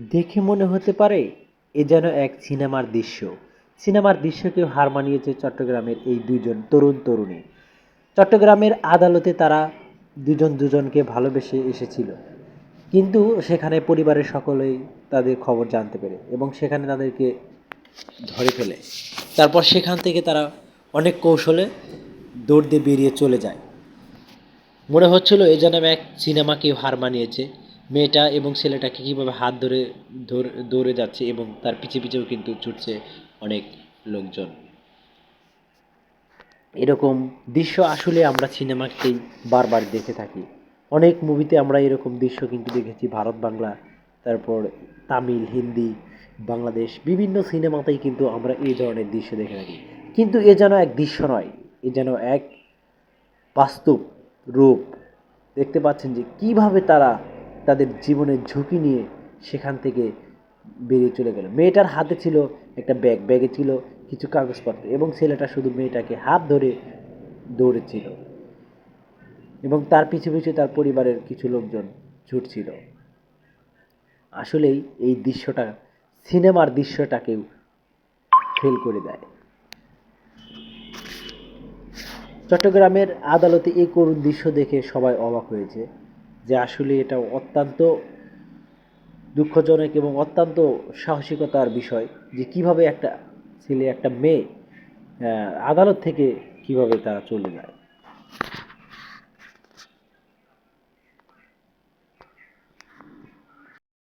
দেখে মনে হতে পারে এ যেন এক সিনেমার দৃশ্য। সিনেমার দৃশ্যকেও হার মানিয়েছে চট্টগ্রামের এই দুজন তরুণ তরুণী। চট্টগ্রামের আদালতে তারা দুজন দুজনকে ভালোবেসে এসেছিল। কিন্তু সেখানে পরিবারের সকলেই তাদের খবর জানতে পেরে এবং সেখানে তাদেরকে ধরে ফেলে। তারপর সেখান থেকে তারা অনেক কৌশলে দৌড় দিয়ে বেরিয়ে চলে যায়। মনে হচ্ছিল এ যেন এক সিনেমাকেও হার মানিয়েছে। মেয়েটা এবং ছেলেটাকে কীভাবে হাত ধরে দৌড়ে যাচ্ছে এবং তার পিছে পিছেও কিন্তু ছুটছে অনেক লোকজন। এরকম দৃশ্য আসলে আমরা সিনেমাতেই বারবার দেখে থাকি। অনেক মুভিতে আমরা এরকম দৃশ্য কিন্তু দেখেছি, ভারত, বাংলা, তারপর তামিল, হিন্দি, বাংলাদেশ, বিভিন্ন সিনেমাতেই কিন্তু আমরা এই ধরনের দৃশ্য দেখে থাকি। কিন্তু এ যেন এক দৃশ্য নয়, এ যেন এক বাস্তব রূপ। দেখতে পাচ্ছেন যে কীভাবে তারা তাদের জীবনের ঝুঁকি নিয়ে সেখান থেকে বেরিয়ে চলে গেল। মেয়েটার হাতে ছিল একটা ব্যাগ। ব্যাগে ছিল কিছু কাগজপত্র এবং ছেলেটা শুধু মেয়েটাকে হাত ধরে দৌড়েছিল এবং তার পিছু পিছু তার পরিবারের কিছু লোকজন ছুটছিল। আসলেই এই দৃশ্যটা সিনেমার দৃশ্যটাকেও ফেল করে দেয়। চট্টগ্রামের আদালতে এই করুণ দৃশ্য দেখে সবাই অবাক হয়েছে। যে আসলে এটা অত্যন্ত দুঃখজনক এবং অত্যন্ত সাহসিকতার বিষয় যে কীভাবে একটা ছেলে, একটা মেয়ে আদালত থেকে কীভাবে তারা চলে যায়।